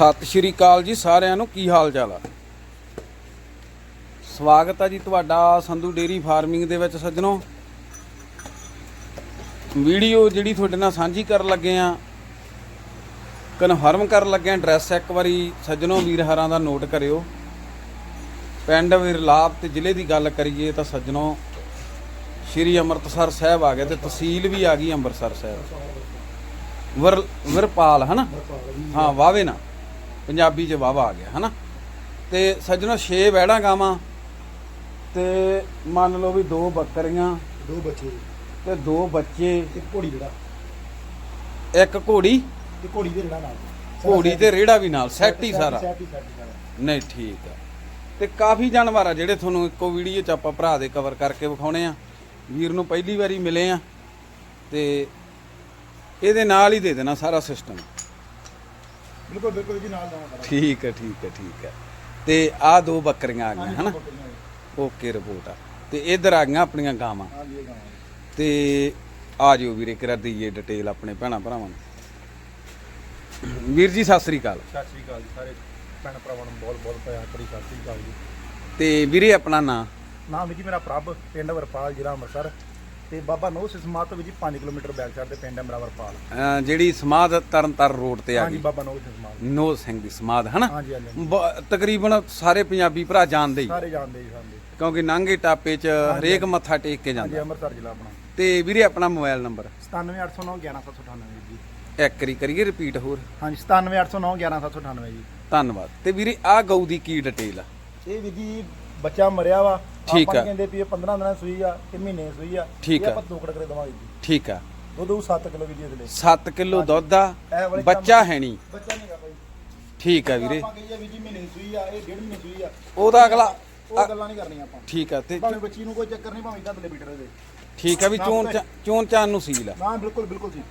ਸਤਿ ਸ਼੍ਰੀ ਅਕਾਲ ਜੀ ਸਾਰਿਆਂ ਨੂੰ, ਕੀ ਹਾਲ ਚਾਲ ਆ? ਸਵਾਗਤ ਆ ਜੀ ਤੁਹਾਡਾ ਸੰਧੂ ਡੇਰੀ ਫਾਰਮਿੰਗ ਦੇ ਵਿੱਚ ਸੱਜਣੋ। ਵੀਡੀਓ ਜਿਹੜੀ ਤੁਹਾਡੇ ਨਾਲ ਸਾਂਝੀ ਕਰਨ ਲੱਗੇ ਆ ਕਨਫਰਮ ਕਰਨ ਲੱਗੇ ਆ ਐਡਰੈਸ ਇੱਕ ਵਾਰੀ ਸੱਜਣੋ ਵੀਰ ਹਰਾਂ ਦਾ ਨੋਟ ਕਰਿਓ। ਪਿੰਡ ਵਿਰਲਾਪ ਤੇ ਜ਼ਿਲ੍ਹੇ ਦੀ ਗੱਲ ਕਰੀਏ ਤਾਂ ਸੱਜਣੋ, ਸ਼੍ਰੀ ਅੰਮ੍ਰਿਤਸਰ ਸਾਹਿਬ ਆ ਗਏ ਤੇ ਤਹਿਸੀਲ ਵੀ ਆ ਗਈ ਅੰਮ੍ਰਿਤਸਰ ਸਾਹਿਬ। ਵਰ, ਵਰਪਾਲ, ਹਨਾ? ਹਾਂ ਵਾਵੇ ਨਾ। ਪੰਜਾਬੀ ਚ ਵਾਵਾ ਆ ਗਿਆ ਹਨਾ? ਤੇ ਸੱਜਣੋ 6 ਵਹਿੜਾਂ ਗਾਵਾਂ ਤੇ ਮੰਨ ਲਓ ਵੀ ਦੋ ਬੱਕਰੀਆਂ ਦੋ ਬੱਚੇ। ਤੇ ਦੋ ਬੱਚੇ ਇੱਕ ਘੋੜੀ ਜਿਹੜਾ। ਇੱਕ ਘੋੜੀ ਤੇ ਘੋੜੀ ਦੇ ਜਿਹੜਾ ਨਾਲ। ਘੋੜੀ ਤੇ ਰੇੜਾ ਵੀ ਨਾਲ ਸੈੱਟ ਹੀ ਸਾਰਾ। ਸੈਟ ਹੀ ਸੈਟ ਹੀ ਸਾਰਾ। ਨਹੀਂ ਠੀਕ ਆ। ਤੇ ਕਾਫੀ ਜਾਨਵਰ ਆ ਜਿਹੜੇ ਤੁਹਾਨੂੰ ਇੱਕੋ ਵੀਡੀਓ ਚ ਆਪਾਂ ਭਰਾ ਦੇ ਕਵਰ ਕਰਕੇ ਵਿਖਾਉਣੇ ਆ। ਵੀਰ ਨੂੰ ਪਹਿਲੀ ਵਾਰੀ ਮਿਲੇ ਆ ਤੇ ਇਹਦੇ ਨਾਲ ਹੀ ਦੇ ਦੇਣਾ ਸਾਰਾ ਸਿਸਟਮ ਬਿਲਕੁਲ ਬਿਲਕੁਲ ਜੀ ਨਾਲ ਜਾਣਾ ਸਾਰਾ ਠੀਕ ਹੈ ਠੀਕ ਹੈ ਠੀਕ ਹੈ। ਤੇ ਆਹ ਦੋ ਬੱਕਰੀਆਂ ਆ ਗਈਆਂ ਹਨਾ? ਓਕੇ ਰਿਪੋਰਟ ਆ। ਤੇ ਇਧਰ ਆ ਗਈਆਂ ਆਪਣੀਆਂ ਗਾਵਾਂ। ਹਾਂ ਜੀ ਇਹ ਗਾਵਾਂ। ਤੇ ਆ ਜਿਓ ਵੀਰੇ ਕਿਰਾ ਦਈਏ ਡਿਟੇਲ ਆਪਣੇ ਭੈਣਾ ਭਰਾਵਾਂ ਨੂੰ। ਵੀਰ ਜੀ ਸਤਿ ਸ੍ਰੀ ਅਕਾਲ। ਸਤਿ ਸ੍ਰੀ ਅਕਾਲ ਜੀ ਸਾਰੇ ਭੈਣ ਭਰਾਵਾਂ ਨੂੰ ਬਹੁਤ ਬਹੁਤ ਪਿਆਰ ਭਰੀ ਸਤਿ ਸ੍ਰੀ ਅਕਾਲ ਜੀ। ਤੇ ਵੀਰੇ ਆਪਣਾ ਨਾਂ? ਨਾਮ ਜੀ ਮੇਰਾ ਪ੍ਰਭ ਪਿੰਡ ਵਰਪਾਲ ਜ਼ਿਲ੍ਹਾ ਅੰਮ੍ਰਿਤਸਰ। ਤੇ ਬਾਬਾ ਨੋ ਸਮਾਤ ਤੋਂ ਵੀ ਜੀ 5 ਕਿਲੋਮੀਟਰ ਬੈਕ ਸਾਈਡ ਤੇ ਪਿੰਡ ਹੈ ਮੇਰਾ ਵਰਪਾਲ ਅਹ ਜਿਹੜੀ ਸਮਾਧ ਤਰਨਤਾਰਨ ਰੋਡ ਤੇ ਆ ਹਾਂ ਜੀ ਗਈ। ਬਾਬਾ ਨੋ ਸਮਾਤ ਨੋ ਸਿੰਘ ਦੀ ਸਮਾਧ ਹਨਾ? ਹਾਂ ਜੀ ਹਾਂ ਜੀ ਬ- ਤਕਰੀਬਨ ਸਾਰੇ ਪੰਜਾਬੀ ਭਰਾ ਜਾਣਦੇ ਹੀ। ਸਾਰੇ ਜਾਣਦੇ ਜੀ ਸਾਨੂੰ ਕਿਉਂਕਿ ਨਾਂਗੇ ਟਾਪੇ 'ਚ ਹਰੇਕ ਮੱਥਾ ਟੇਕ ਕੇ ਹਾਂ ਜੀ ਜਾਂਦਾ ਅੰਮ੍ਰਿਤਸਰ ਜ਼ਿਲ੍ਹਾ ਆਪਣਾ। ਤੇ ਵੀਰੇ ਆਪਣਾ ਮੋਬਾਈਲ ਨੰਬਰ? 97809 11798 ਜੀ। ਇੱਕ ਵਾਰੀ ਕਰੀਏ ਰਿਪੀਟ ਹੋਰ। ਹਾਂ ਜੀ 97809 11798 ਜੀ। ਧੰਨਵਾਦ। ਤੇ ਵੀਰੇ ਆ ਗਊ ਦੀ ਕੀ ਡਿਟੇਲ ਆ? ਇਹ ਵੀ ਜੀ ਬੱਚਾ ਮਰਿਆ ਵਾ। ਠੀਕ ਆ। ਕਹਿੰਦੇ ਵੀ ਇਹ 15 ਦਿਨਾਂ ਦੀ ਸੂਈ ਆ ਕਿ ਮਹੀਨੇ ਦੀ ਸੂਈ ਆ ਠੀਕ ਇਹ ਆ। ਆਪਾਂ ਤੋਕੜ ਕਰੇ ਦਵਾਂਗੇ ਜੀ। ਠੀਕ ਆ। ਦੁੱਧ ਉਹ 7 ਕਿਲੋ ਵੀ ਦੇ ਦੇ 7 ਕਿਲੋ ਦੁੱਧ ਆ ਇਹ ਵਾਲੇ ਬੱਚਾ ਹੈ ਨਹੀਂ। ਬੱਚਾ ਨਹੀਂ ਬਾਈ ਠੀਕ ਆ ਵੀਰੇ। ਆਪਾਂ ਕਹੀਏ ਵੀ ਜੀ ਮਹੀਨੇ ਦੀ ਸੂਈ ਆ ਇਹ ਡੇਢ ਮਹੀਨੇ ਦੀ ਸੂਈ ਆ। ਉਹਦਾ ਅਗਲਾ ਉਹ ਗੱਲਾਂ ਨਹੀਂ ਕਰਨੀਆਂ ਆਪਾਂ। ਠੀਕ ਆ ਤੇ ਭਾਵੇਂ ਬੱਚੀ ਨੂੰ ਕੋਈ ਚੱਕਰ ਨਹੀਂ ਭਾਵੇਂ ਲੈ ਬੀਟਰ ਦੇ। ਠੀਕ ਆ ਵੀ ਚੋਣ ਚਾ- ਚੋਣ ਚਾਨ ਨੂੰ ਸੀਲ ਆ। ਨਾ ਬਿਲਕੁਲ ਬਿਲਕੁਲ ਜੀ।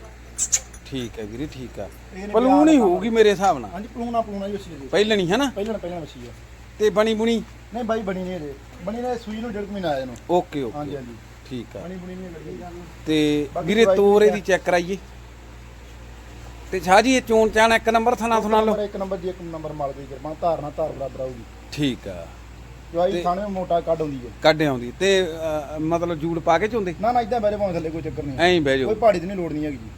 ਠੀਕ ਹੈ ਵੀਰੇ ਠੀਕ ਆ। ਪਲੂਣ ਹੀ ਹੋਊਗੀ ਮੇਰੇ ਹਿਸਾਬ ਨਾਲ। ਹਾਂਜੀ ਪਲੂਣਾ ਪਲੂਣਾ ਹੀ ਉਸੀ ਦੇ ਪਹਿਲਣੀ ਹੈ ਨਾ ਪਹਿਲਾਂ ਪਹਿਲਾਂ ਬੱਚੀ ਆ। ਤੇ ਬਣੀ ਬੁਣੀ? ਨਹੀਂ ਬਾਈ ਬਣੀ ਨਹੀਂ ਇਹਦੇ ਬਣੀ ਨੇ ਸੂਈ ਨੂੰ ਡੇਢ ਕੁ ਮਹੀਨਾ ਆਇਆ ਇਹਨੂੰ। ਓਕੇ ਹਾਂਜੀ ਓਕੇ। ਹਾਂਜੀ ਠੀਕ ਆ। ਬਣੀ ਬਣੀ ਨਹੀਂ ਲੱਗੀ ਤੇ ਵੀਰੇ ਤੋਰ ਇਹਦੀ ਚੈੱਕ ਕਰਾਈਏ। ਤੇ ਸ਼ਾਹ ਜੀ ਇਹ ਚੋਣ ਚਾਨ ਇੱਕ ਨੰਬਰ ਥਣਾ ਥਣਾ ਲਓ। ਇੱਕ ਨੰਬਰ ਜੀ ਇੱਕ ਨੰਬਰ ਮਾਲ ਦੀ ਕਿਰਪਾ ਧਾਰਨਾ ਧਾਰ ਬਰਾਬਰ ਆਊਗੀ। ਠੀਕ ਆ। ਜਵਾਈ ਥਾਣੇ ਮੋਟਾ ਕੱਢ ਹੁੰਦੀ ਹੈ। ਕੱਢ ਆਉਂਦੀ ਤੇ ਮਤਲਬ ਜੂੜ ਪਾ ਕੇ ਚੁੰਦੇ? ਨਾ ਨਾ ਇਦਾਂ ਬੈਰੇ ਭਾਵੇਂ ਥੱਲੇ ਕੋਈ ਚੱਕਰ ਨਹੀਂ ਐਂ ਹੀ ਬਹਿ ਕੋਈ ਜਾਓ ਪਹਾੜੀ ਦੀ ਨਹੀਂ ਲੋੜ ਨਹੀਂ ਹੈਗੀ ਜੀ।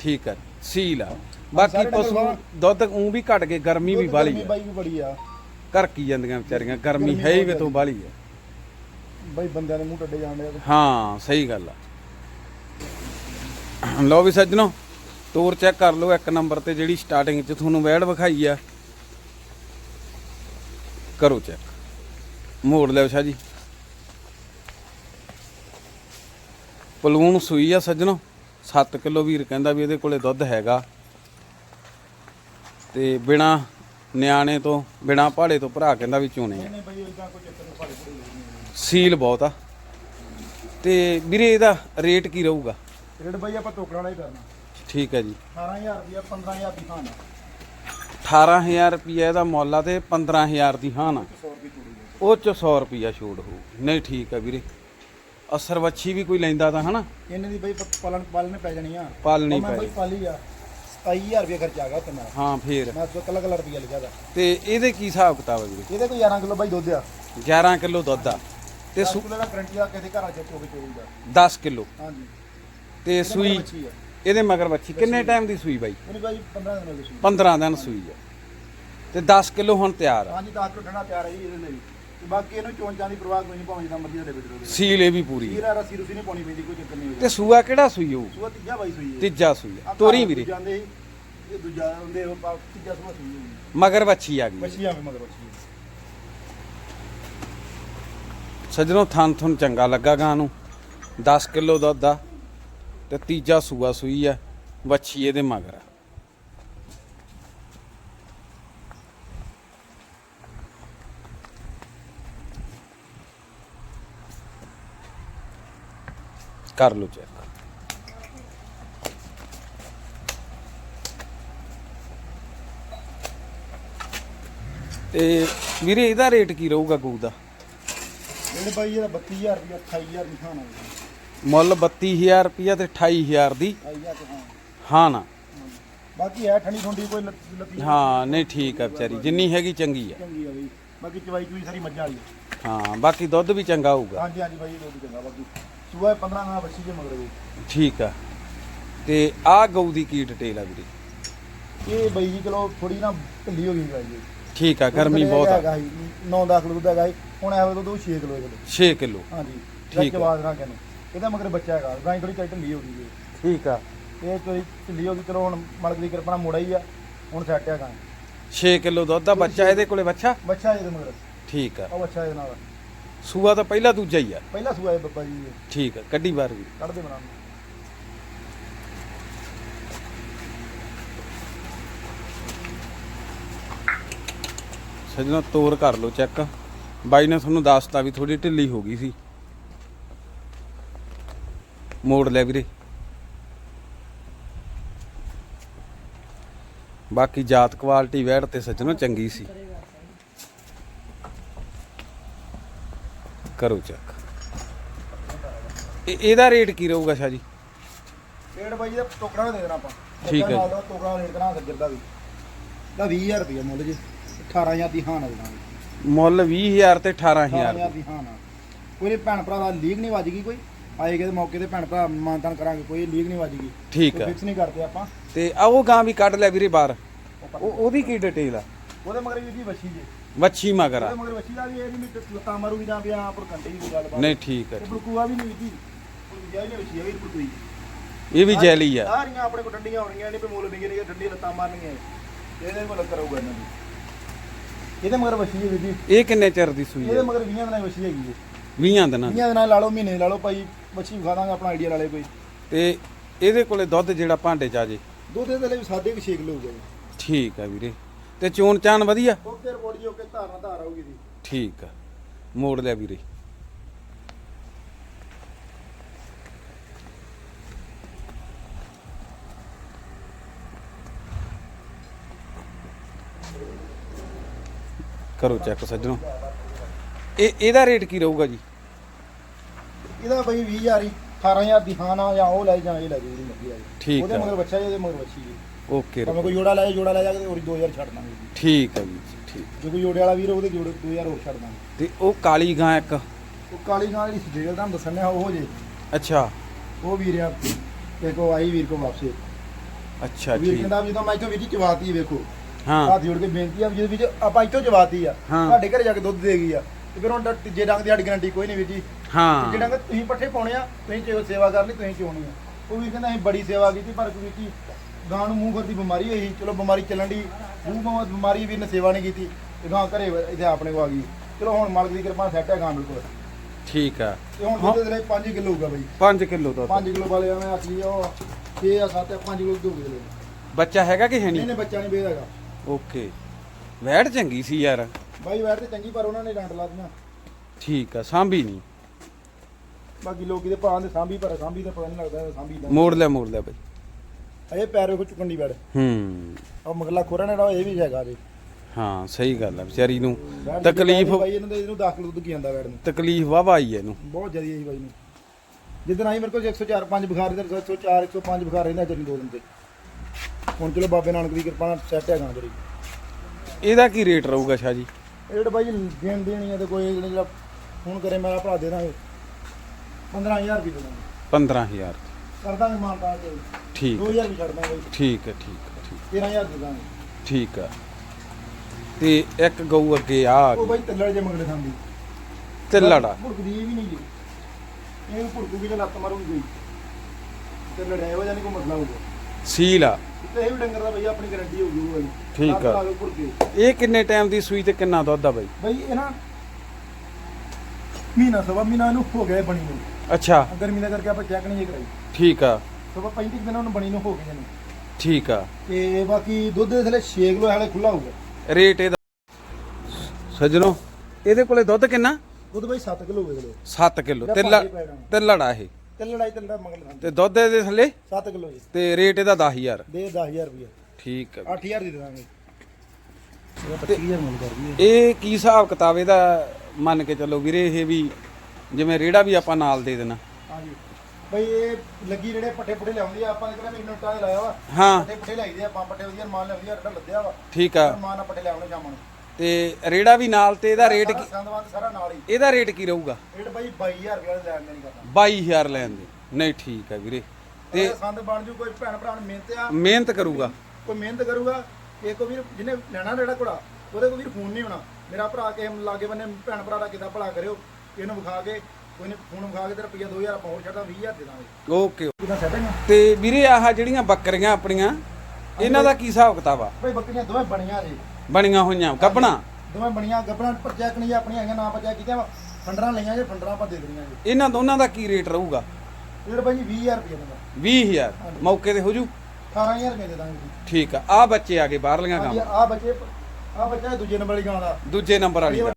ਠੀਕ ਆ। ਸੀਲ ਆ। ਬਾਕੀ ਸਾਰੇ ਪਸ਼ੂ ਦੁੱਧ ਉਂ ਵੀ ਘਟ ਕੇ ਗਰਮੀ ਵੀ ਬਾਲੀ ਆ। ਬਾਈ ਵੀ ਬੜੀ ਆ। ਘਰ ਕੀ ਜਾਂਦੀਆਂ ਵਿਚਾਰੀਆਂ ਗਰਮੀ ਹੈ ਹੀ ਬਹੁਤ ਵੇ ਤੋਂ ਬਾਲੀ ਆ ਬਾਈ ਬੰਦਿਆਂ ਦੇ ਮੂੰਹ ਟੱਡੇ ਜਾਂਦੇ ਆ ਹਾਂ ਸਹੀ ਗੱਲ ਆ। ਲਓ ਵੀ ਸੱਜਣੋ ਤੋਰ ਚੈੱਕ ਕਰ ਲਓ ਇੱਕ ਨੰਬਰ ਤੇ ਜਿਹੜੀ ਸਟਾਰਟਿੰਗ 'ਚ ਤੁਹਾਨੂੰ ਵੈੜ ਵਿਖਾਈ ਆ। ਕਰੋ ਚੈੱਕ ਮੋੜ ਲਿਓ ਸ਼ਾਹ ਜੀ। ਪਲੂਣ ਸੂਈ ਆ ਸੱਜਣੋ। 7 ਕਿਲੋ ਵੀਰ ਕਹਿੰਦਾ ਵੀ ਇਹਦੇ ਕੋਲੇ ਦੁੱਧ ਹੈਗਾ। ਤੇ ਬਿਨਾ ਨਿਆਣੇ ਤੋਂ ਬਿਨਾ ਪਹਾੜੇ ਤੋਂ ਭਰਾ ਕਹਿੰਦਾ ਵੀ ਚੋਣੇ ਆ। ਸੀਲ ਬਹੁਤ ਆ। ਤੇ ਵੀਰੇ ਇਹਦਾ ਰੇਟ ਕੀ ਰਹੂਗਾ? ਰੇਟ ਬਾਈ ਆਪਾਂ ਟੋਕਰਾਂ ਵਾਲਾ ਹੀ ਕਰਨਾ। ਠੀਕ ਹੈ ਜੀ। 18000 ਰੁਪਇਆ 15000 ਦੀ ਖਾਣਾ 18000 ਰੁਪਏ ਇਹਦਾ ਮੁੱਲ ਆ ਤੇ 15000 ਦੀ ਹਾਂ ਨਾ 100 ਰੁਪਏ ਚੂੜੀ ਉਹ ਚ 100 ਰੁਪਿਆ ਛੋੜ ਹੋਊ। ਨਹੀਂ ਠੀਕ ਆ ਵੀਰੇ। ਅਸਰ ਵੱਛੀ ਵੀ ਕੋਈ ਲੈਂਦਾ ਤਾਂ ਹਨਾ? ਇਹਨਾਂ ਦੀ ਬਾਈ ਪਾਲਣ ਪਾਲਣ ਪੈ ਜਾਣੀ ਆ। ਪਾਲਣੀ ਮੈਂ ਪੈ ਬਾਈ ਪਾਲੀ ਆ। 27000 ਰੁਪਏ ਖਰਚਾ ਆ ਗਿਆ ਉੱਤੇ ਮੇਰਾ ਹਾਂ ਫੇਰ। ਮੈਂ ਸੋ ਕੱਲਾ ਕੱਲਾ ਰੁਪਿਆ ਲਿਖਿਆ ਦਾ ਤੇ ਇਹਦੇ ਕੀ ਹਿਸਾਬ ਕਿਤਾਬ ਆ ਵੀਰੇ? ਇਹਦੇ ਕੋਈ 11 ਕਿਲੋ ਬਾਈ ਦੁੱਧ ਆ। 11 ਕਿਲੋ ਦੁੱਧ ਆ। ਤੇ ਤੇ ਸੂ- ਸੁੱਕ ਦਾ ਗਰੰਟੀ ਆ ਕਿਸੇ ਘਰਾਂ ਚ ਚੋਗੇ ਚੋਰੀ ਦਾ 10 ਕਿਲੋ। ਹਾਂਜੀ। ਤੇ ਇਹਦੇ ਸੂਈ ਮਗਰ ਬੱਚੀ ਆ। ਇਹਦੇ ਮਗਰ ਵੱਛੀ ਕਿੰਨੇ ਟਾਈਮ ਦੀ ਸੂਈ ਬਾਈ? ਉਹਨੇ ਬਾਈ 15 ਦਿਨ ਹੋ ਗਏ ਸੀ 15 ਦਿਨ ਸੂਈ ਆ। ਤੇ 10 ਕਿਲੋ ਹੁਣ ਤਿਆਰ ਆ। ਹਾਂਜੀ 10 ਟੁੱਟਣਾ ਤਿਆਰ ਹੈ ਜੀ ਇਹਦੇ ਲਈ। ਤੇ ਬਾਕੀ ਇਹਨੂੰ ਚੋਂਚਾਂ ਦੀ ਪ੍ਰਵਾਹ ਕੋਈ ਨਹੀਂ ਭਾਵੇਂ ਜਿੱਦਾਂ ਮਰਜ਼ੀ ਦੇ ਬਿਟਰੋ ਦੇ। ਸੀਲ ਇਹ ਵੀ ਪੂਰੀ ਆ। ਸੀਰਾ ਰਸੀ ਰੁਸੀ ਨਹੀਂ ਪਾਉਣੀ ਪੈਂਦੀ ਕੋਈ ਚੱਕਰ ਨਹੀਂ ਤੇ ਸੂਆ ਕਿਹੜਾ ਸੂਈ ਹੋਊ? ਸੂਆ ਤੀਜਾ ਬਾਈ ਸੂਈ ਹੈ। ਤੀਜਾ ਸੂਈ ਆ ਆਹ ਤੋਰੀ ਵੀਰੇ। ਜਾਂਦੇ ਸੀ ਇਹ ਦੂਜਾ ਹੁੰਦੇ ਉਹ ਪਾ- ਤੀਜਾ ਸੂਆ ਸੂਈ ਹੋਈ ਮਗਰ ਵੱਛੀ ਆ ਗਈ। ਮਗਰ ਬੱਚੀ ਸੱਜਣੋ ਥਣ ਥਣ ਚੰਗਾ ਲੱਗਾ ਗਾਂ ਨੂੰ। 10 ਕਿਲੋ ਦੁੱਧ ਆ ਤੇ ਤੀਜਾ ਸੂਆ ਸੂਈ ਆ ਵੱਛੀ ਇਹਦੇ ਮਗਰ ਆ। ਕਰ ਲਓ ਚੈੱਕ ਤੇ ਵੀਰੇ ਇਹਦਾ ਰੇਟ ਕੀ ਰਹੂਗਾ ਗਊ ਦਾ? ਇਹਦੇ ਬਾਈ ਇਹਦਾ 32000 ਰੁਪਇਆ 28000 ਦੀ ਖਾਣਾ ਮੁੱਲ 32000 ਰੁਪਇਆ ਤੇ 28000 ਦੀ। ਆਈਆ ਤੇ ਹਾਂ। ਹਾਂ ਨਾ। ਬਾਕੀ ਹੈ ਠੰਡੀ ਠੰਡੀ ਕੋਈ ਲੱਤ- ਲੱਤੀ ਹਾਂ ਨਹੀਂ ਠੀਕ ਆ ਵਿਚਾਰੀ ਜਿੰਨੀ ਹੈਗੀ ਚੰਗੀ ਆ। ਚੰਗੀ ਆ ਬਈ। ਬਾਕੀ ਚਵਾਈ ਚੂਈ ਸਾਰੀ ਮੱਝਾਂ ਵਾਲੀ ਆ। ਹਾਂ ਬਾਕੀ ਦੁੱਧ ਵੀ ਚੰਗਾ ਹੋਊਗਾ। ਹਾਂਜੀ ਹਾਂਜੀ ਬਾਈ ਦੁੱਧ ਚੰਗਾ ਬਾਕੀ। ਸੂਆ 15 ਨਾਲ ਬੱਚੀ ਦੇ ਮਗਰ ਠੀਕ ਆ। ਤੇ ਆਹ ਗਊ ਦੀ ਕੀ ਡਿਟੇਲ ਆ ਵੀਰੇ? ਇਹ ਬਈ ਜੀ ਚਲੋ ਥੋੜੀ ਨਾ ਢਿੱਲੀ ਹੋ ਗਈ ਬਾਈ ਜੀ। ਠੀਕ ਆ ਗਰਮੀ ਬਹੁਤ ਆ। 9-10 ਕਿਲੋ ਹੈਗਾ ਸੀ ਹੁਣ ਐਵੇਂ ਦੁੱਧ 6 ਕਿਲੋ ਕਿਲੋ 6 ਕਿਲੋ। ਹਾਂਜੀ ਠੀਕ ਠੀਕ ਆ। ਨਾ ਕਹਿੰਦੇ ਇਹਦਾ ਮਗਰ ਬੱਚਾ ਹੈਗਾ ਗਾਂ ਥੋੜੀ ਢਿੱਲੀ ਹੋ ਗਈ ਠੀਕ ਆ। ਇਹ ਥੋੜੀ ਢਿੱਲੀ ਹੋ ਗਈ ਚਲੋ ਹੁਣ ਮਲਕ ਦੀ ਕਿਰਪਾ ਨਾਲ ਮੋੜਾ ਹੀ ਆ ਹੁਣ ਸੈੱਟ ਹੈਗਾ। 6 ਕਿਲੋ ਦੁੱਧ ਦਾ ਬੱਚਾ ਇਹਦੇ ਕੋਲੇ ਬੱਚਾ ਬੱਚਾ ਇਹਦੇ ਮਗਰ। ਠੀਕ ਆ। ਉਹ ਬੱਚਾ ਇਹਦੇ ਨਾਲ। ਸੂਆ ਤਾਂ ਪਹਿਲਾ ਦੂਜਾ ਹੀ ਆ। ਪਹਿਲਾ ਸੂਆ ਇਹ ਬੱਬਾ ਜੀ ਇਹ। ਠੀਕ ਆ ਕੱਢੀ ਬਾਰ ਵੀ। ਕੱਢ ਦੇ ਬਣਾ ਸਜਣਾ ਤੋਰ ਕਰ ਲਓ ਚੈੱਕ। ਬਾਈ ਨੇ ਤੁਹਾਨੂੰ ਦੱਸਤਾ ਵੀ ਥੋੜੀ ਢਿੱਲੀ ਹੋ ਗਈ ਸੀ। ਮੋੜ ਲੈ ਵੀਰੇ। ਬਾਕੀ ਜਾਤ ਕੁਆਲਿਟੀ ਵੈੜ ਤੇ ਸੱਜਣੋ ਚੰਗੀ ਸੀ। ਕਰੋ ਚੈੱਕ। ਇਹ ਇਹਦਾ ਰੇਟ ਕੀ ਰਹੂਗਾ ਸ਼ਾਹ ਜੀ? ਰੇਟ ਬਾਈ ਦਾ ਟੋਕਰਾ ਦੇ ਦੇਣਾ ਆਪਾਂ। ਠੀਕ ਹੈ ਨਾਲ ਦਾ ਟੋਕਰਾ ਰੇਟ ਕਰਾਂ ਗੱਜਰ ਦਾ ਵੀ। ਦਾ 20000 ਰੁਪਏ ਮੁੱਲ ਜੀ। 18000 ਦੀ ਹਾਂ ਨਾ ਦੇਣਾ ਮੁੱਲ 20000 ਤੇ 18000 18000 ਦੀ। ਹਾਂ ਕੋਈ ਭੈਣ ਭਰਾ ਦਾ ਲੀਕ ਨਹੀਂ ਵੱਜ ਗਈ ਕੋਈ। ਆਏਗੇ ਦੇ ਮੌਕੇ ਤੇ ਭੈਣ ਭਰਾ ਮਾਨਤਾਨ ਕਰਾਂਗੇ ਕੋਈ ਲੀਕ ਨਹੀਂ ਵੱਜ ਗਈ। ਠੀਕ ਆ। ਫਿਕਸ ਨਹੀਂ ਕਰਦੇ ਆਪਾਂ। ਤੇ ਆ ਉਹ ਗਾਂ ਵੀ ਕੱਢ ਲੈ ਵੀਰੇ ਬਾਹਰ। ਉਹ ਉਹਦੀ ਕੀ ਡਿਟੇਲ ਆ? ਉਹਦੇ ਮਗਰ ਵੀ ਦੀ ਵੱਛੀ ਜੀ। ਵੱਛੀ ਮਗਰ ਆ। ਉਹਦੇ ਮਗਰ ਵੱਛੀ ਦਾ ਵੀ ਇਹ ਨਹੀਂ ਲੱਤਾਂ ਕੰਡੇ ਦੀ ਗੱਲ ਬਾਤ ਠੀਕ ਹੈ ਇਹ ਬਲਕੂਆ ਵੀ ਨਹੀਂ ਵਿਧੀ ਜਾਈ ਨਹੀਂ ਵੱਛੀ ਇਹ ਬਲਕੂਈ ਇਹ ਵੀ ਜੈਲੀ ਆ। ਸਾਰੀਆਂ ਆਪਣੇ ਕੋਲ ਡੰਡੀਆਂ ਹੋਣਗੀਆਂ ਨਹੀਂ ਵੀ ਮੁੱਲ ਵਿਗੇ ਨਹੀਂ ਡੰਡੀ ਲੱਤਾਂ ਮਾਰਨੀਆਂ ਇਹਦੇ ਕੋਲ ਕਰੂਗਾ ਇਹਨਾਂ ਦੀ। ਇਹਦੇ ਮਗਰ ਵੱਛੀ ਹੈ ਵੀਰ ਇਹ ਕਿੰਨੇ ਚਿਰ ਦੀ ਸੂਈ ਇਹਦੇ ਹੈ? ਮਗਰ 20 ਦਿਨਾਂ ਦੀ ਵੱਛੀ ਹੈਗੀ ਹੈ। 20 ਦਿਨਾਂ ਦੀ। 20 ਦਿਨਾਂ ਲਾ ਲਓ ਮਹੀਨੇ ਲਾ ਲਓ ਭਾਈ ਵੱਛੀ ਵਿਖਾ ਦਾਂਗੇ ਆਪਣਾ ਆਈਡੀਆ ਲਾ ਲੇ ਕੋਈ। ਤੇ ਇਹਦੇ ਕੋਲੇ ਦੁੱਧ ਜਿਹੜਾ ਭਾਂਡੇ ਚ ਆ ਜੇ? ਦੁੱਧ ਦੇ ਲਈ ਸਾਦੇ ਵੀ 6 ਕਿਲੋ ਹੋਊਗਾ ਠੀਕ ਆ ਵੀਰੇ। ਤੇ ਚੋਣ ਚਾਨ ਵਧੀਆ? ਓਕੇ ਰਿਪੋਰਟ ਜੀ ਓਕੇ ਧਾਰ ਨਾਲ ਧਾਰ ਆਊਗੀ ਜੀ। ਠੀਕ ਆ। ਮੋੜ ਲਿਆ ਵੀਰੇ। ਕਰੋ ਚੈੱਕ ਸੱਜਣੋ। ਇਹ ਇਹਦਾ ਰੇਟ ਕੀ ਰਹੂਗਾ ਜੀ? ਇਹਦਾ ਭਾਈ 20000 ਹੀ। 18000 ਦੀ ਹਾਂ ਨਾ ਜਾਂ ਉਹ ਲੈ ਜਾਂ ਇਹ ਲੈ ਜੀ ਜਿਹੜੀ ਮਰਜ਼ੀ ਆ ਜੀ। ਠੀਕ ਉਹਦੇ ਆ। ਮਗਰ ਬੱਚਾ ਜੀ, ਮਗਰ ਬੱਚੀ ਜੀ। ਓਕੇ ਭਾਵੇਂ ਕੋਈ ਜੋੜਾ ਲੈ ਜਾ ਜੋੜਾ ਲੈ ਜਾ ਕੇ ਹੋਰ 2000 ਛੱਡ ਦਾਂਗੇ ਜੀ। ਠੀਕ ਵੀਰ ਜੀ ਠੀਕ। ਜੇ ਕੋਈ ਜੋੜੇ ਵਾਲਾ ਵੀਰ ਉਹਦੇ ਜੋੜੇ 2000 ਹੋਰ ਛੱਡ ਦਾਂਗੇ। ਤੇ ਉਹ ਕਾਲੀ ਗਾਂ ਇੱਕ? ਉਹ ਕਾਲੀ ਗਾਂ ਜਿਹੜੀ ਡਿਟੇਲ ਤੁਹਾਨੂੰ ਦੱਸਣੇ ਆ ਉਹ ਜੇ। ਅੱਛਾ। ਉਹ ਵੀਰ ਆ। ਤੇ ਕੋ ਆਈ ਵੀਰ ਕੋ ਵਾਪਸ। ਅੱਛਾ ਵੀਰ ਠੀਕ। ਕਹਿੰਦਾ ਵੀ ਜਦੋਂ ਮੈਂ ਇੱਥੋਂ ਵੀਰ ਜੀ ਚਵਾਤੀ ਵੇਖੋ। ਹਾਂ। ਹੱਥ ਜੋੜ ਕੇ ਬੇਨਤੀ ਆ ਵੀ ਜਿਹਦੇ ਵਿੱਚ ਆਪਾਂ ਇੱਥੋਂ ਚਵਾਤੀ ਆ ਹਾਂ। ਤੁਹਾਡੇ ਘਰੇ ਜਾ ਕੇ ਦੁੱਧ ਦੇ ਗਈ ਆ। ਤੇ ਫਿਰ ਹੁਣ ਤੀਜੇ ਡੰਗ ਦੀ ਸਾਡੀ ਗਾਰੰਟੀ ਕੋਈ ਨਹੀਂ ਵੀਰ ਜੀ। ਹਾਂ। ਜਿਹੜਾ ਕਿ ਤੁਸੀਂ ਪੱਠੇ ਪਾਉਣੇ ਆ ਤੁਸੀਂ ਚੋ ਸੇਵਾ ਕਰ ਲਈ ਤੁਸੀਂ ਚੋਣੀ ਆ। ਉਹ ਵੀ ਕਹਿੰਦਾ ਅਸੀਂ ਬੜੀ ਸੇਵਾ ਕੀਤੀ ਪਰ ਕੋਈ ਕੀ ਗਾਂ ਨੂੰ ਮੂੰਹ ਦੀ ਬਿਮਾਰੀ ਹੋਈ ਚਲੋ ਬਿਮਾਰੀ ਚੱਲਣ ਦੀ ਮੂੰਹ ਬਿਮਾ- ਬਿਮਾਰੀ ਵੀ ਨੇ ਸੇਵਾ ਨਹੀਂ ਕੀਤੀ ਤੇ ਗਾਂ ਘਰੇ ਇੱਥੇ ਆਪਣੇ ਕੋ ਆ ਗਈ। ਚਲੋ ਹੁਣ ਮਾਲਕ ਦੀ ਕਿਰਪਾ ਸੈੱਟ ਹੈ ਗਾਂ ਬਿਲਕੁਲ। ਠੀਕ ਆ। ਤੇ ਹੁਣ ਦੁੱਧ ਦੇ ਲਈ 5 ਕਿਲੋ ਹੋਊਗਾ ਬਈ। 5 ਕਿਲੋ ਦੁੱਧ। 5 ਕਿਲੋ ਵਾਲੇ ਐਵੇਂ ਆਖੀ ਉਹ 6 ਆ 7 ਆ 5 ਕਿਲੋ ਦੁੱਧ ਦੇ ਲਈ। ਬੱਚਾ ਹੈਗਾ ਕਿ ਹੈ ਨਹੀਂ ਨਹੀਂ? ਬੱਚਾ ਨਹੀਂ ਵੇਦਾਗਾ ਓਕੇ। ਵੈੜ ਚੰਗੀ ਸੀ ਯਾਰ। ਬਾਈ ਵੈਰ ਤੇ ਚੰਗੀ ਪਰ ਉਹਨਾਂ ਨੇ ਡੰਡ ਲਾ ਦਿੱਤੀਆਂ ਠੀਕ ਆ ਸਾਂਭੀ ਨਹੀਂ। ਬਾਕੀ ਲੋਕੀ ਦੇ ਭਾਂ ਦੇ ਸਾਂਭੀ ਪਰ ਸਾਂਭੀ ਦਾ ਪਤਾ ਨਹੀਂ ਲੱਗਦਾ ਸਾਂਭੀ ਦਾ ਮੋੜ ਲਿਆ ਮੋੜ ਲਿਆ ਬਈ। ਇਹ ਪੈਰ ਵੇਖੋ ਚੁੱਕਣ ਦੀ ਵੈੜ ਹੂੰ। ਉਹ ਮਗਲਾ ਖੋਰਾ ਨੇ ਇਹ ਵੀ ਹੈਗਾ ਜੀ। ਹਾਂ ਸਹੀ ਗੱਲ ਆ ਵਿਚਾਰੀ ਨੂੰ। ਦੀ ਤਕਲੀਫ ਬਾਈ ਇਹਨਾਂ ਦੇ ਇਹਨੂੰ ਦਾਖਲ ਦੁੱਧ ਕੀ ਆਂਦਾ ਵੈੜ ਨੂੰ। ਤਕਲੀਫ ਵਾਵਾ ਆਈ ਹੈ ਇਹਨੂੰ। ਬਹੁਤ ਜ਼ਿਆਦਾ ਹੈ ਬਾਈ ਨੂੰ। ਜਿੱਦਣ ਆਈ ਮੇਰੇ ਕੋਲ 104 5 ਬੁਖਾਰ ਇਧਰ 104 105 ਬੁਖਾਰ ਰਹਿੰਦਾ ਜਰੀ ਦੋ ਦਿਨ ਤੇ। ਹੁਣ ਚਲੋ ਬਾਬੇ ਨਾਨਕ ਦੀ ਕਿਰਪਾ ਨਾਲ ਸੈੱਟ ਹੈਗਾ ਜਰੀ ਇਹਦਾ ਕੀ ਰੇਟ ਰਹੂਗਾ ਸ਼ਾਹ ਜੀ? ਜਿਹੜਾ ਬਾਈ ਦੇਣ ਦੇਣੀ ਹੈ ਤੇ ਕੋਈ ਜਿਹੜਾ ਫੋਨ ਕਰੇ ਮੇਰਾ ਭਰਾ ਦੇ ਦਾਂਗੇ। 15000 ਰੁਪਏ ਦੇ ਦਾਂਗੇ। 15000 ਕਰ ਦਾਂਗੇ ਮਾਨਤਾ ਤੇ। ਠੀਕ ਆ, 2000 ਵੀ ਛੱਡ ਦਾਂਗੇ। ਠੀਕ ਹੈ ਠੀਕ ਹੈ ਠੀਕ 13000 ਦੇ ਦਾਂਗੇ। ਠੀਕ ਆ ਤੇ ਇੱਕ ਗਊ ਅੱਗੇ ਆ ਉਹ ਬਾਈ ਤੱਲੜ ਜੇ ਮੰਗਲੇ ਖਾਂਦੀ ਤੇ ਲੜਾ ਭੁੜਕਦੀ ਵੀ ਨਹੀਂ ਜੀ। ਇਹ ਭੁੜਕੂਗੀ ਤੇ ਲੱਤ ਮਾਰੂਗੀ। ਕੋਈ ਹੋ ਜਾਣੀ ਕੋਈ ਮਸਲਾ ਹੋਊਗਾ। ਸੀਲ ਆ। ਇਹ ਵੀ ਡੰਗਰ ਦਾ ਬਈ ਆਪਣੀ ਗਾਰੰਟੀ ਹੋਊਗੀ ਉਹ ਵਾਲੀ। ਠੀਕ ਆ। ਇਹ ਕਿੰਨੇ ਟਾਈਮ ਦੀ ਸੂਈ ਤੇ ਕਿੰਨਾ ਦੁੱਧ ਆ ਬਾਈ? ਬਈ ਇਹ ਨਾ ਮਹੀਨਾ ਸਵਾ ਮਹੀਨਾ ਨੂੰ ਹੋ ਗਿਆ ਇਹ ਬਣੀ ਨੂੰ। ਅੱਛਾ। ਗਰਮੀ ਦਾ ਕਰਕੇ ਆਪਾਂ ਚੈੱਕ ਨਹੀਂ ਜੇ ਕਰਾਈ। ਠੀਕ ਆ। ਸਵਾ 35 ਦਿਨਾਂ ਨੂੰ ਬਣੀ ਨੂੰ ਹੋ ਗਏ ਨੇ। ਠੀਕ ਆ। ਤੇ ਬਾਕੀ ਦੁੱਧ ਦੇ ਥਲੇ 6 ਕਿਲੋ ਹਾਲੇ ਖੁੱਲਾ ਹੋਊਗਾ। ਰੇਟ ਇਹਦਾ। ਸੱਜਣੋ ਇਹਦੇ ਕੋਲੇ ਦੁੱਧ ਕਿੰਨਾ? ਦੁੱਧ ਬਈ 7 ਕਿਲੋ ਹੋਵੇ ਥਲੇ 7 ਕਿਲੋ। ਤੇ ਭਾਰੀ ਲ- ਪੈਣਾ। ਤੇ ਲੜਾ ਇਹ। ਤੇ ਲੜਾਈ ਤੇ ਲੜਾ ਮੰਗਲ ਖਾਂਦੇ ਤੇ ਦੁੱਧ ਇਹਦੇ ਥੱਲੇ? 7 ਕਿਲੋ ਜੀ। ਤੇ ਰੇਟ ਇਹਦਾ 10000 ਦੇ 10000 ਰੁਪਏ ਠੀਕ ਆ। 8000 ਦੀ ਦੇ ਦਾਂਗੇ। ਇਹ 25000 ਮੁੱਲ ਕਰਦੀ ਹੈ। ਇਹ ਕੀ ਹਿਸਾਬ ਕਿਤਾਬ ਇਹਦਾ ਮੰਨ ਕੇ ਚੱਲੋ ਵੀਰੇ ਇਹ ਵੀ ਜਿਵੇਂ ਰੇੜਾ ਵੀ ਆਪਾਂ ਨਾਲ ਦੇ ਦੇਣਾ। ਹਾਂਜੀ। ਬਈ ਇਹ ਲੱਗੀ ਜਿਹੜੇ ਪੱਠੇ ਪੁੱਠੇ ਲਿਆਉਂਦੀ ਆ ਆਪਾਂ ਕਿਹੜਾ ਮਿੰਟਾਂ ਦੇ ਲਾਇਆ ਵਾ? ਹਾਂ। ਪੱਠੇ ਪੁੱਠੇ ਲਾਈਦੇ ਆ ਆਪਾਂ ਪੱਠੇ ਵਧੀਆ ਮਾਲ ਲਿਆਉਂਦੀ ਆ ਰੱਡਾ ਲੱਦਿਆ ਵਾ। ਠੀਕ ਆ। ਮਾਲ ਨਾਲ ਪੱਠੇ ਲਿਆਉਣੇ ਸ਼ਾਮਾਂ ਨੂੰ ਤੇ ਰੇੜਾ ਵੀ ਨਾਲ ਤੇ ਇਹਦਾ ਰੇਟ ਕੀ ਸੰਦਵਾਨ ਸਾਰਾ ਨਾਲ ਹੀ। ਇਹਦਾ ਰੇਟ ਕੀ ਰਹੂਗਾ? ਰੇਟ ਬਾਈ 22000 ਰੁਪਏ ਦਾ ਲੈਣ ਨਹੀਂ ਕਰਦਾ 22000 ਲੈਣ ਦੇ। ਨਹੀਂ ਠੀਕ ਹੈ ਵੀਰੇ। ਤੇ ਸੰਦ ਬਣ ਜੂ ਕੋਈ ਭੈਣ ਭਰਾ ਨੂੰ ਮਿਹਨਤ ਆ। ਮਿਹਨਤ ਕਰੂਗਾ। ਕੋਈ ਮਿਹਨਤ ਕਰੂਗਾ। ਇਹ ਕੋ ਵੀਰ ਜਿਹਨੇ ਲੈਣਾ ਜਿਹੜਾ ਘੋੜਾ ਉਹਦੇ ਕੋ ਵੀਰ ਫੋਨ ਨਹੀਂ ਹੋਣਾ। ਮੇਰਾ ਭਰਾ ਨੂੰ ਲਾਗੇ ਬੰਨੇ ਭੈਣ ਭਰਾ ਦਾ ਕਿਦਾਂ ਭਲਾ ਕਰਿਓ। ਇਹਨੂੰ ਵਿਖਾ ਕੇ ਕੋਈ ਨੇ ਫੋਨ ਵਿਖਾ ਕੇ ਤੇ ਰੁਪਈਆ 2000 ਆਪਾਂ ਹੋਰ ਛੱਡਾਂ 20000 ਦੇ ਦਾਂਗੇ। ਓਕੇ ਤੇ ਵੀਰੇ ਆਹ ਜਿਹੜੀਆਂ ਬੱਕਰੀਆਂ ਆਪਣੀਆਂ ਇਹਨਾਂ ਦਾ ਕੀ ਹਿਸਾਬ ਕਿਤਾਬ ਆ? ਬਈ ਬੱਕਰੀਆਂ ਦੋਵੇਂ ਬਣੀਆਂ ਜੀ। ਬਣੀਆਂ ਹੋਈਆਂ ਗੱਬਣਾ? ਦੋਵੇਂ ਬਣੀਆਂ ਗੱਬਰਾਂ ਪ੍ਰਚੈਕ ਨਹੀਂ ਆਪਣੀਆਂ ਹੈਗੀਆਂ ਨਾ ਪ੍ਰਚੈਕ ਕੀਤੀਆਂ। ਫੰਡਰਾਂ ਲਈਆਂ ਜੇ ਫੰਡਰਾਂ ਆਪਾਂ ਦੇ ਦੇਣੀਆਂ ਜੀ। ਇਹਨਾਂ ਦੋਨਾਂ ਦਾ ਕੀ ਰੇਟ ਰਹੂਗਾ? ਰੇਟ ਬਾਈ ਜੀ 20000 ਰੁਪਏ ਦਾ 20000 ਮੌਕੇ ਤੇ ਹੋ ਜੂ? 18000 ਰੁਪਏ ਦੇ ਦਾਂਗੇ ਜੀ। ਠੀਕ ਆ ਆ ਬੱਚੇ ਆ ਗਏ ਬਾਹਰਲੀਆਂ ਕੰਮ ਆ ਬੱਚੇ ਆ ਬੱਚਾ ਦੂਜੇ ਨੰਬਰ ਵਾਲੀ ਗਾਂ ਦਾ। ਦੂਜੇ ਨੰਬਰ ਵਾਲੀ ਦਾ